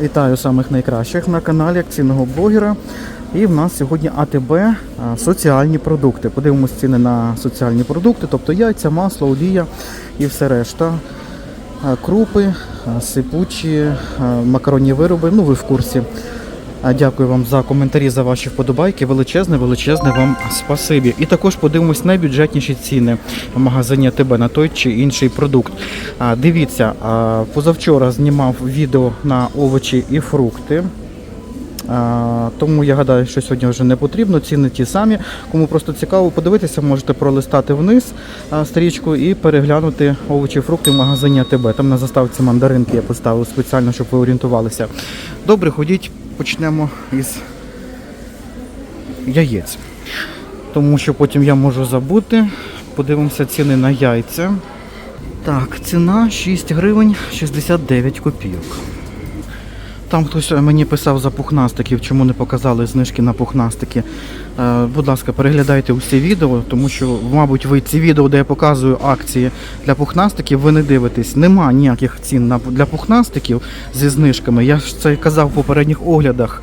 Вітаю самих найкращих на каналі акційного блогера. І в нас сьогодні АТБ соціальні продукти. Подивимось ціни на соціальні продукти, тобто яйця, масло, олія і все решта. Крупи, сипучі, макаронні вироби. Ну, ви в курсі. Дякую вам за коментарі, за ваші вподобайки. Величезне, величезне вам спасибі. І також подивимось найбюджетніші ціни в магазині АТБ на той чи інший продукт. Дивіться, позавчора знімав відео на овочі і фрукти. Тому я гадаю, що сьогодні вже не потрібно. Ціни ті самі. Кому просто цікаво подивитися, можете пролистати вниз стрічку і переглянути овочі і фрукти в магазині АТБ. Там на заставці мандаринки я поставив спеціально, щоб ви орієнтувалися. Добре, ходіть, почнемо із яєць. Тому що потім я можу забути. Подивимося ціни на яйця. Так, ціна 6 гривень 69 копійок. Там хтось мені писав за пухнастиків, чому не показали знижки на пухнастики. Е, будь ласка, переглядайте усі відео, тому що, мабуть, ви ці відео, де я показую акції для пухнастиків, ви не дивитесь. Нема ніяких цін для пухнастиків зі знижками. Я ж це казав в попередніх оглядах,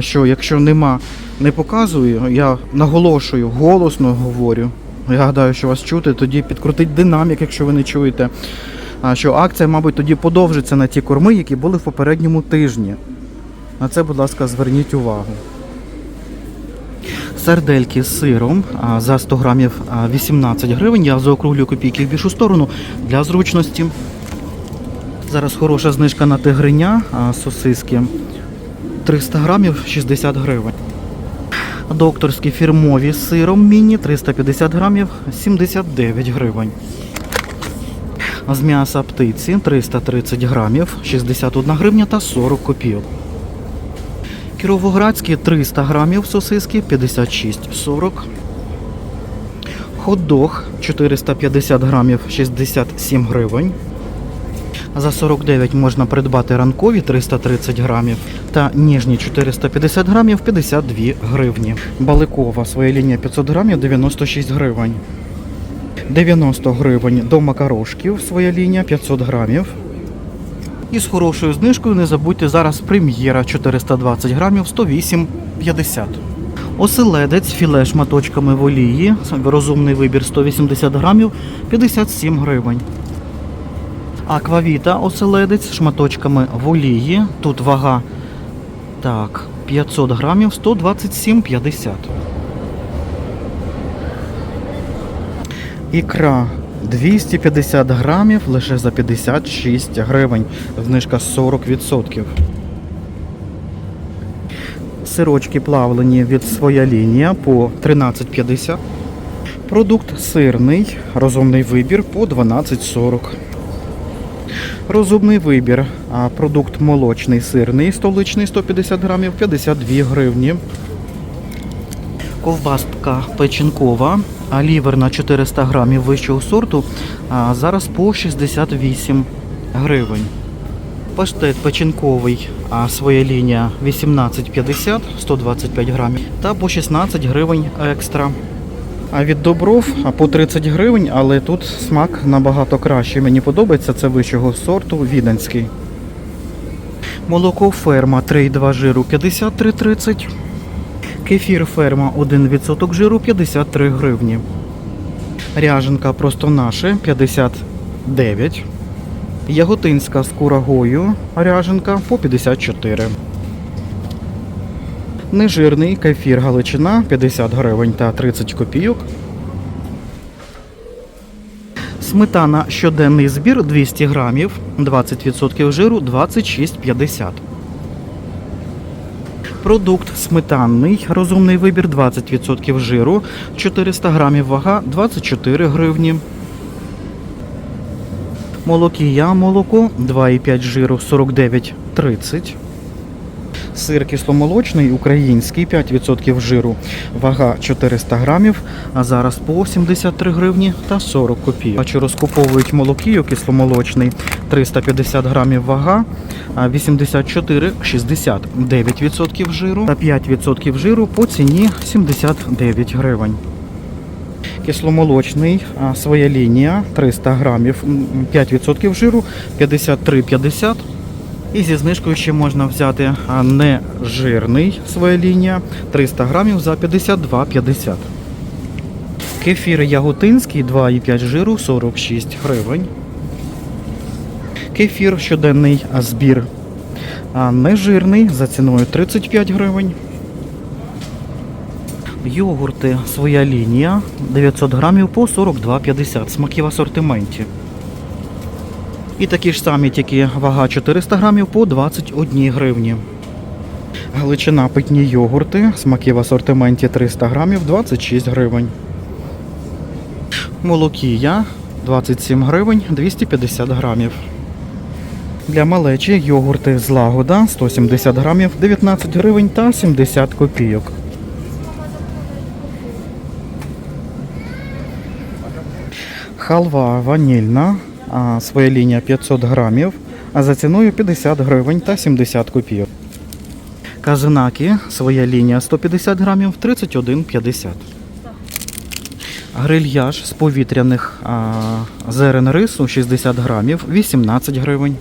що якщо нема, не показую, я наголошую, голосно говорю. Я гадаю, що вас чути, тоді підкрутить динамік, якщо ви не чуєте. Що акція, мабуть, тоді подовжиться на ті корми, які були в попередньому тижні. На це, будь ласка, зверніть увагу. Сардельки з сиром за 100 грамів 18 гривень. Я заокруглюю копійки в більшу сторону для зручності. Зараз хороша знижка на тигриня, сосиски. 300 грамів 60 гривень. Докторські фірмові з сиром міні 350 грамів 79 гривень. З м'яса птиці 330 грамів 61 гривня та 40 копійок. Кіровоградські 300 грамів сосиски 56,40. Хот-дог 450 грамів 67 гривень. За 49 можна придбати ранкові 330 грамів та ніжні 450 грамів 52 гривні. Баликова своя лінія 500 грамів 96 гривень. 90 гривень до макарошків своя лінія 500 грамів. І з хорошою знижкою не забудьте зараз прем'єра 420 грамів 108,50. Оселедець філе шматочками в олії. Розумний вибір 180 грамів 57 гривень. Аквавіта оселедець шматочками в олії. Тут вага так, 500 грамів 127,50. Ікра 250 грамів лише за 56 гривень. Знижка 40%. Сирочки плавлені від своя лінія по 13,50. Продукт сирний, розумний вибір по 12,40. Розумний вибір. Продукт молочний сирний, столичний 150 грамів 52 гривні. Ковбаска печінкова, ліверна 400 грамів вищого сорту, а зараз по 68 гривень. Паштет печінковий, а своя лінія 18,50, 125 грамів, та по 16 гривень екстра. А від добров по 30 гривень, але тут смак набагато кращий. Мені подобається, це вищого сорту віденський. Молоко ферма 3,2 жиру 53,30. Кефір ферма 1% жиру 53 гривні. Ряженка просто наше 59. Яготинська з курагою ряженка по 54. Нежирний кефір Галичина 50 гривень та 30 копійок. Сметана щоденний збір 200 грамів, 20% жиру 26,50. Продукт сметанний, розумний вибір 20% жиру, 400 грамів вага 24 гривні. Молокія молоко 2,5 жиру 49,30. Сир кисломолочний, український, 5% жиру, вага 400 грамів, а зараз по 73 гривні та 40 копійок. Бачу, розкуповують молокію кисломолочний, 350 грамів вага, а 84, 69% жиру та 5% жиру по ціні 79 гривень. Кисломолочний, своя лінія, 300 грамів, 5% жиру, 53,50 І зі знижкою ще можна взяти нежирний своя лінія 300 грамів за 52,50. Кефір яготинський 2,5 жиру 46 гривень. Кефір щоденний збір нежирний за ціною 35 гривень. Йогурти своя лінія 900 грамів по 42,50. Смаки в асортименті. І такі ж самі, тільки вага 400 грамів по 21 гривні. Галичина питні йогурти, смаки в асортименті 300 грамів 26 гривень. Молокія 27 гривень 250 грамів. Для малечі йогурти з лагода 170 грамів 19 гривень та 70 копійок. Халва ванільна, своя лінія 500 грамів, а за ціною 50 гривень та 70 копійок. Казинаки, своя лінія 150 грамів 31,50. Грильяж з повітряних а, зерен рису 60 грамів 18 гривень.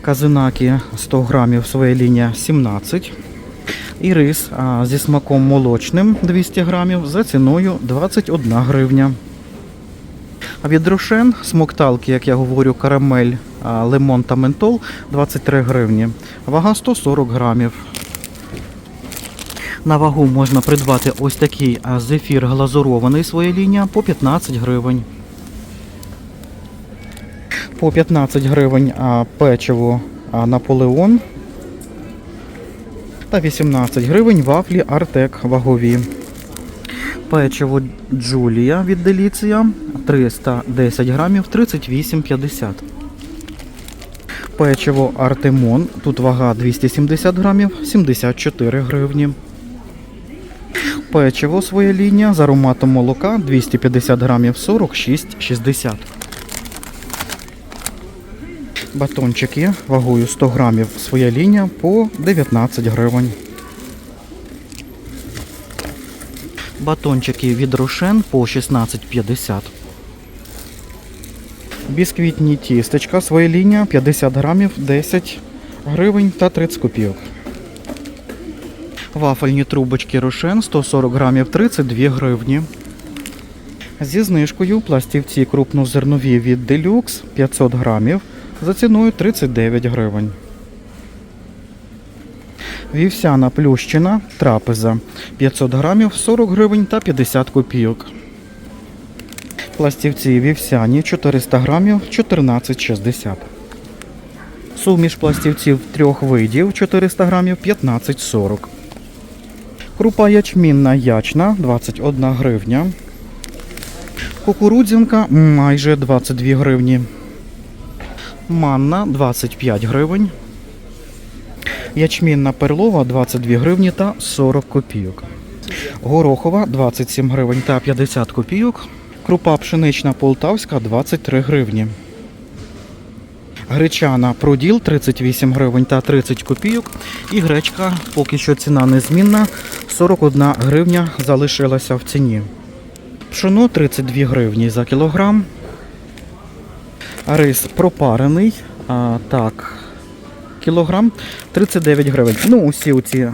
Казинаки 100 грамів, своя лінія 17. І рис а, зі смаком молочним 200 грамів за ціною 21 гривня. Від Рошен смокталки, як я говорю, карамель, лимон та ментол 23 гривні. Вага 140 грамів. На вагу можна придбати ось такий зефір глазурований своя лінія по 15 гривень. По 15 гривень печиво Наполеон. Та 18 гривень вафлі Артек вагові. Печиво Джулія від Деліція 310 грамів 38,50. Печиво Артемон. Тут вага 270 грамів 74 гривні. Печиво своя лінія з ароматом молока 250 грамів 46,60. Батончики вагою 100 грамів своя лінія по 19 гривень. Батончики від Рошен по 16,50. Бісквітні тістечка своя лінія 50 грамів 10 гривень та 30 копійок. Вафельні трубочки Рошен 140 грамів 32 гривні. Зі знижкою пластівці крупнозернові від Deluxe 500 грамів за ціною 39 гривень. Вівсяна плющина трапеза 500 грамів 40 гривень та 50 копійок. Пластівці вівсяні 400 грамів 14,60. Суміш пластівців трьох видів 400 грамів 15,40. Крупа ячмінна ячна 21 гривня. Кукурудзянка майже 22 гривні. Манна 25 гривень. Ячмінна перлова 22 гривні та 40 копійок. Горохова 27 гривень та 50 копійок. Крупа пшенична полтавська 23 гривні. Гречана проділ 38 гривень та 30 копійок. І гречка поки що ціна незмінна. 41 гривня залишилася в ціні. Пшено 32 гривні за кілограм. Рис пропарений. А, так, кілограм 39 гривень. Ну, усі оці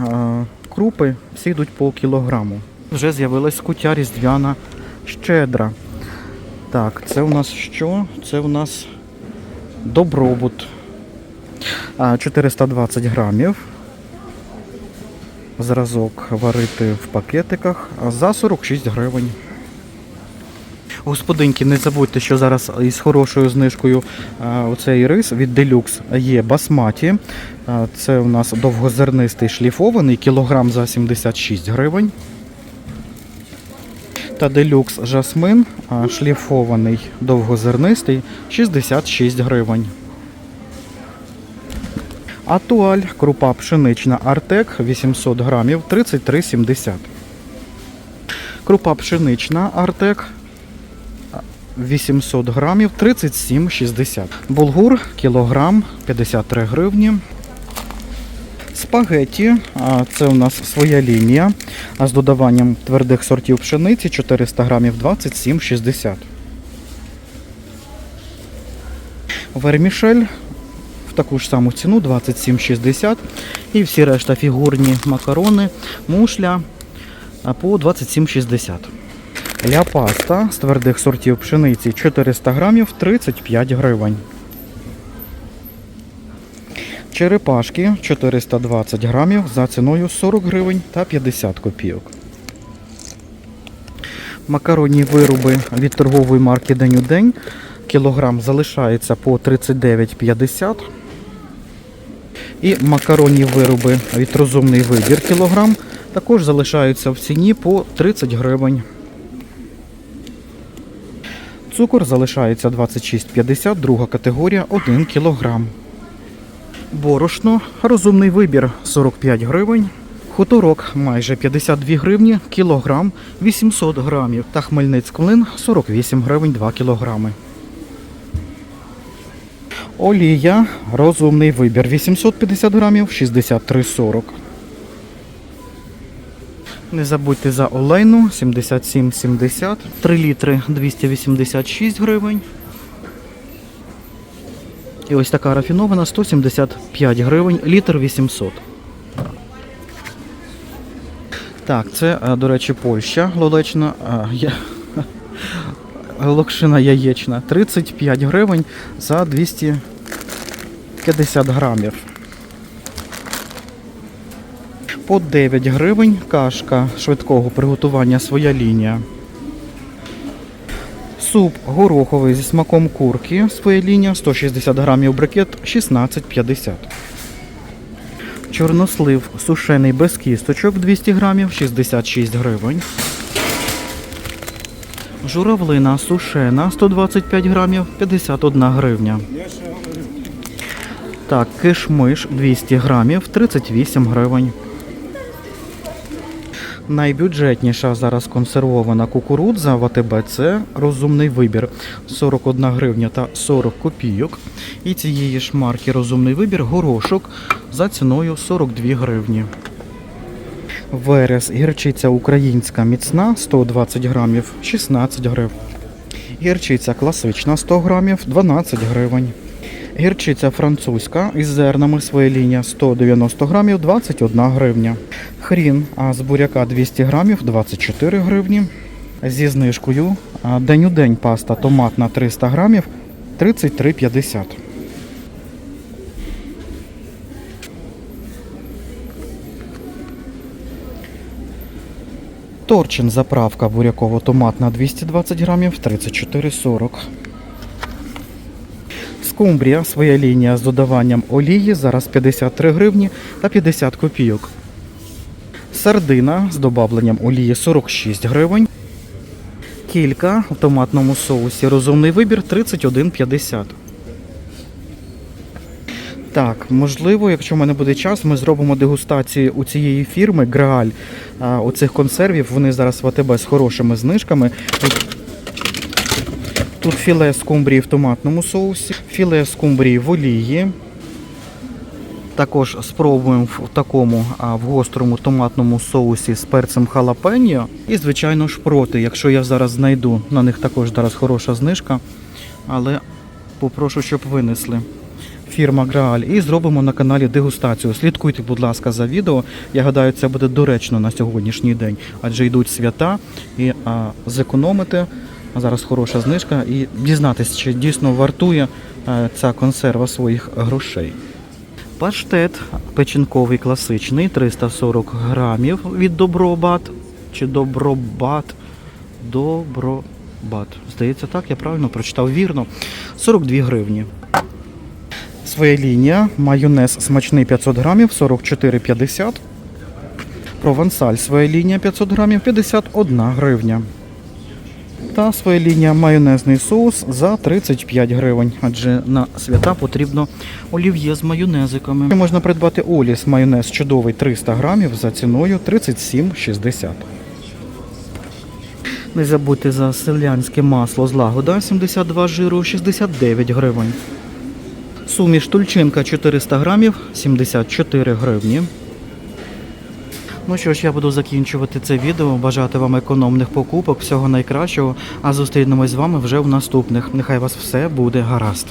крупи всі йдуть по кілограму. Вже з'явилась кутя різдвяна щедра. Так, це у нас що? Це у нас добробут. 420 грамів. Зразок варити в пакетиках за 46 гривень. Господинки, не забудьте, що зараз із хорошою знижкою оцей рис від Deluxe є басматі. Це у нас довгозернистий шліфований, кілограм за 76 гривень. Та Deluxe жасмин шліфований довгозернистий 66 гривень. Атуаль, крупа пшенична Артек 800 грамів 33,70. Крупа пшенична Артек 800 грамів 37,60. Булгур кілограм 53 гривні. Спагеті, це у нас своя лінія. З додаванням твердих сортів пшениці 400 грамів 27,60. Вермішель в таку ж саму ціну 27,60. І всі решта фігурні макарони, мушля по 27,60. Ля з твердих сортів пшениці 400 грамів 35 гривень. Черепашки 420 грамів за ціною 40 гривень та 50 копійок. Макаронні вироби від торгової марки День у день. Кілограм залишається по 39,50. І макаронні вироби від розумний вибір кілограм також залишаються в ціні по 30 гривень. Цукор залишається 26,50, друга категорія 1 кілограм. Борошно, розумний вибір 45 гривень. Хуторок майже 52 гривні, кілограм 800 грамів. Та Хмельницький 48 гривень 2 кілограми. Олія, розумний вибір 850 грамів 63,40. Не забудьте за олейну 77,70. 3 літри 286 гривень. І ось така рафінована 175 гривень, літр 800. Так, це, е, до речі, Польща лолечна. я- Локшина яєчна 35 гривень за 250 грамів. По 9 гривень кашка швидкого приготування своя лінія. Суп гороховий зі смаком курки своя лінія 160 грамів брикет 16,50. Чорнослив сушений без кісточок 200 грамів 66 гривень. Журавлина сушена 125 грамів 51 гривня. Так, кишмиш 200 грамів 38 гривень. Найбюджетніша зараз консервована кукурудза в АТБ це розумний вибір 41 гривня та 40 копійок. І цієї ж марки розумний вибір горошок за ціною 42 гривні. Верес гірчиця українська міцна 120 грамів 16 гривень. Гірчиця класична 100 грамів 12 гривень. Гірчиця французька із зернами своя лінія 190 грамів 21 гривня. Хрін з буряка 200 грамів 24 гривні. Зі знижкою день у день паста томатна 300 грамів 33,50. Торчин заправка буряково-томатна 220 грамів 34,40. Скумбрія, своя лінія з додаванням олії, зараз 53 гривні та 50 копійок. Сардина з додавленням олії 46 гривень. Кілька в томатному соусі. Розумний вибір 31,50. Так, можливо, якщо в мене буде час, ми зробимо дегустацію у цієї фірми Грааль. Оцих консервів. Вони зараз в АТБ з хорошими знижками. Тут філе скумбрії в томатному соусі, філе скумбрії в олії. Також спробуємо в такому а, в гострому томатному соусі з перцем халапеньо. І, звичайно, шпроти. Якщо я зараз знайду, на них також зараз хороша знижка. Але попрошу, щоб винесли. Фірма Грааль. І зробимо на каналі дегустацію. Слідкуйте, будь ласка, за відео. Я гадаю, це буде доречно на сьогоднішній день, адже йдуть свята і а, зекономити. Зараз хороша знижка і дізнатися, чи дійсно вартує е, ця консерва своїх грошей. Паштет печінковий класичний 340 грамів від Добробат чи Добробат. Добробат. Здається, так, я правильно прочитав вірно. 42 гривні. Своя лінія. Майонез смачний 500 грамів 44,50. Провансаль своя лінія 500 грамів 51 гривня. Та своя лінія майонезний соус за 35 гривень, адже на свята потрібно олів'є з майонезиками. Можна придбати Оліс майонез чудовий 300 грамів за ціною 37,60. Не забудьте за селянське масло злагода 72 жиру 69 гривень. Суміш тульчинка 400 грамів 74 гривні. Ну що ж, я буду закінчувати це відео. Бажати вам економних покупок, всього найкращого. А зустрінемось з вами вже в наступних. Нехай вас все буде гаразд.